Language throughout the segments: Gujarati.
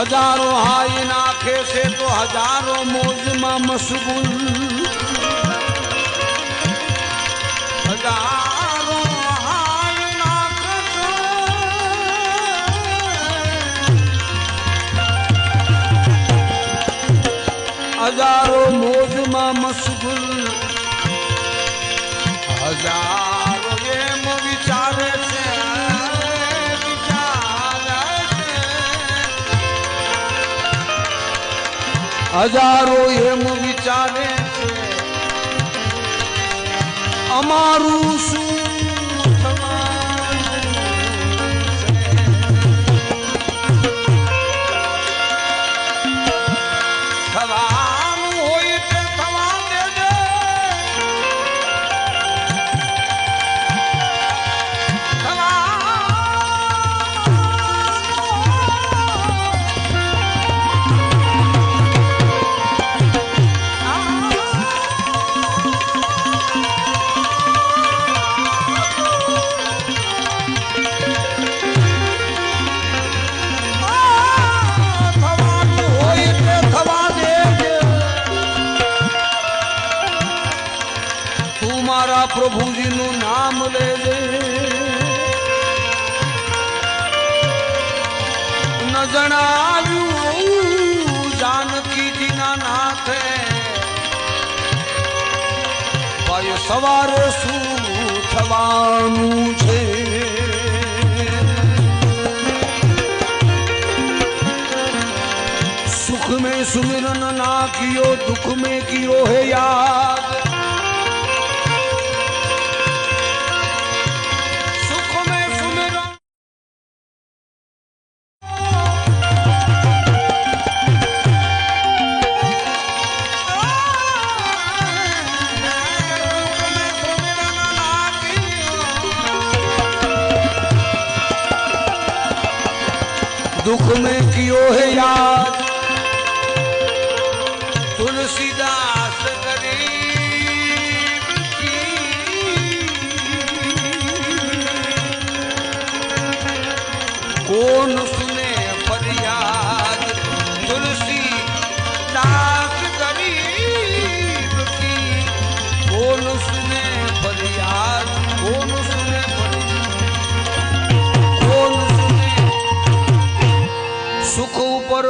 હજારો હાઈ નાખે છે તો હજારો મોજમાં મશગુલ. હજારો હાઈ નાખે હજારો મોજમાં મશગુલ. હજારો હજારો એમ વિચારે છે અમારું શું માથે ભાઈ સવારે શું થવાનું છે. સુખ મેં સુમિરન ના કિયો દુઃખ મેં કિયો હે યાદ.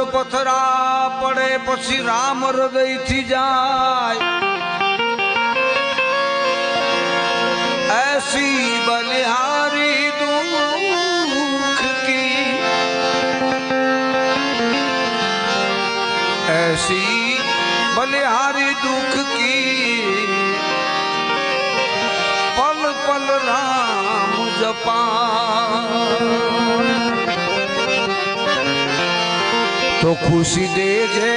ઉપર પથરા પડે પછી રામ હૃદયથી જાય ऐसी बलिहारी दुख की ऐसी बलिहारी दुख की पल पल राम जपा તો ખુશી દેજે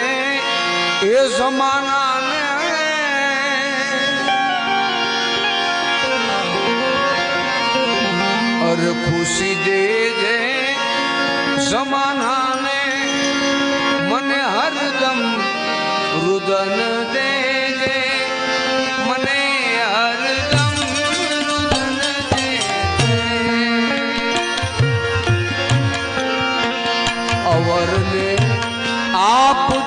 એ જમાનાને. અરે ખુશી દેજે જમાનાને. મને હરદમ રુદન દેજે.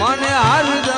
મને હરદમ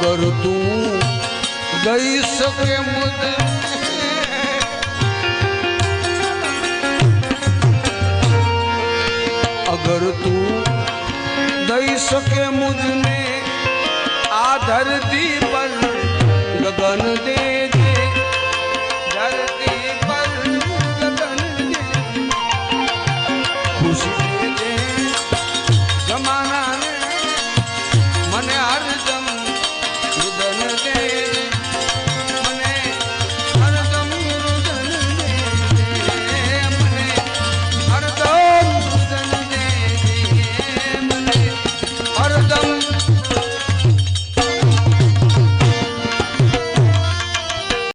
વગર તું ગઈ શકે અગર તું દઈ શકે મુજને આ ધરતી પર ગગન દેજ.